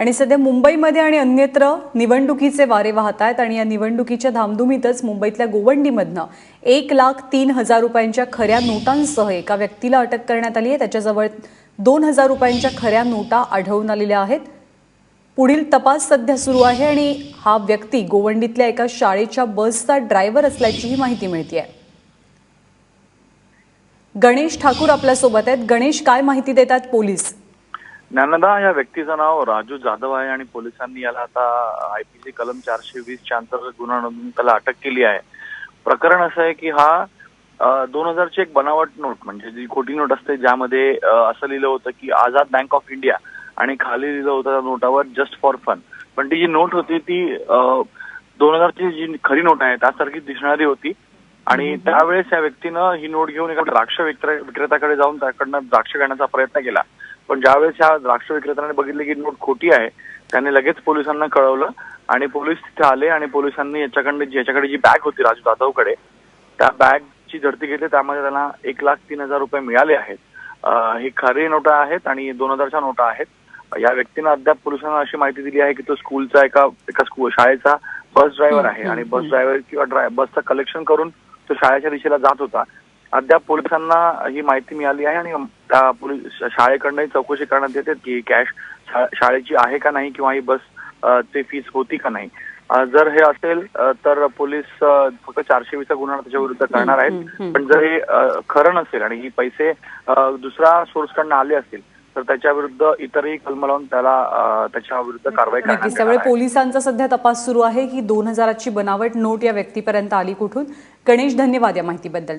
आणि सध्या मुंबईमध्ये आणि अन्यत्र निवडणुकीचे वारे वाहत आहेत आणि या निवडणुकीच्या धामधुमीतच मुंबईतल्या गोवंडीमधनं एक लाख तीन हजार रुपयांच्या खऱ्या नोटांसह एका व्यक्तीला अटक करण्यात आली आहे. त्याच्याजवळ दोन हजार रुपयांच्या खऱ्या नोटा आढळून आलेल्या आहेत. पुढील तपास सध्या सुरू आहे आणि हा व्यक्ती गोवंडीतल्या एका शाळेच्या बसचा ड्रायव्हर असल्याचीही माहिती मिळते गणेश ठाकूर आपल्यासोबत आहेत. गणेश काय माहिती देतात पोलीस? ज्ञानदा या व्यक्तीचं नाव राजू जाधव आहे आणि पोलिसांनी याला आता आयपीसी कलम चारशे वीसच्या अंतर्गत गुन्हा नोंदवून त्याला अटक केली आहे. प्रकरण असं आहे की हा दोन हजारची एक बनावट नोट म्हणजे जी खोटी नोट असते ज्यामध्ये असं लिहिलं होतं की आझाद बँक ऑफ इंडिया आणि खाली लिहिलं होतं त्या नोटावर जस्ट फॉर फन पण ती जी नोट होती ती दोन हजारची जी खरी नोट आहे त्यासारखी दिसणारी होती. आणि त्यावेळेस या व्यक्तीनं ही नोट घेऊन एका द्राक्ष विक्रे- विक्रेत्याकडे जाऊन त्याकडनं द्राक्ष घेण्याचा प्रयत्न केला. पण ज्यावेळेस ह्या द्राक्ष विक्रेत्याने बघितले की नोट खोटी आहे त्याने लगेच पोलिसांना कळवलं आणि पोलीस तिथे आले आणि पोलिसांनी याच्याकडे याच्याकडे जी बॅग होती राजू जाधवकडे त्या बॅगची झडती घेतली. त्यामध्ये त्यांना एक लाख तीन हजार रुपये मिळाले आहेत. हे ही नोटा आहेत आणि दोन हजारच्या नोटा आहेत. या व्यक्तीनं अद्याप पोलिसांना अशी माहिती दिली आहे की तो स्कूलचा एका एका स्कूल शाळेचा बस ड्रायव्हर आहे आणि बस ड्रायव्हर किंवा ड्राय बसचं कलेक्शन करून तो शाळेच्या दिशेला जात होता. अद्याप पोलिसांना ही माहिती मिळाली आहे आणि पोलीस शाळेकडनंही चौकशी करण्यात येते की कॅश शाळेची आहे का नाही किंवा ही बस ची फीस होती का नाही. जर हे असेल तर पोलीस फक्त चारशे वीसचा गुन्हा त्याच्या विरुद्ध करणार आहेत. पण जर हे खरं नसेल आणि ही पैसे दुसरा सोर्स कडनं आले असतील तर त्याच्या विरुद्ध इतरही कलम लावून त्याला त्याच्या विरुद्ध कारवाई करण्यात त्यामुळे. पोलिसांचा सध्या तपास सुरू आहे की दोन हजाराची बनावट नोट या व्यक्तीपर्यंत आली कुठून? गणेश धन्यवाद या माहितीबद्दल.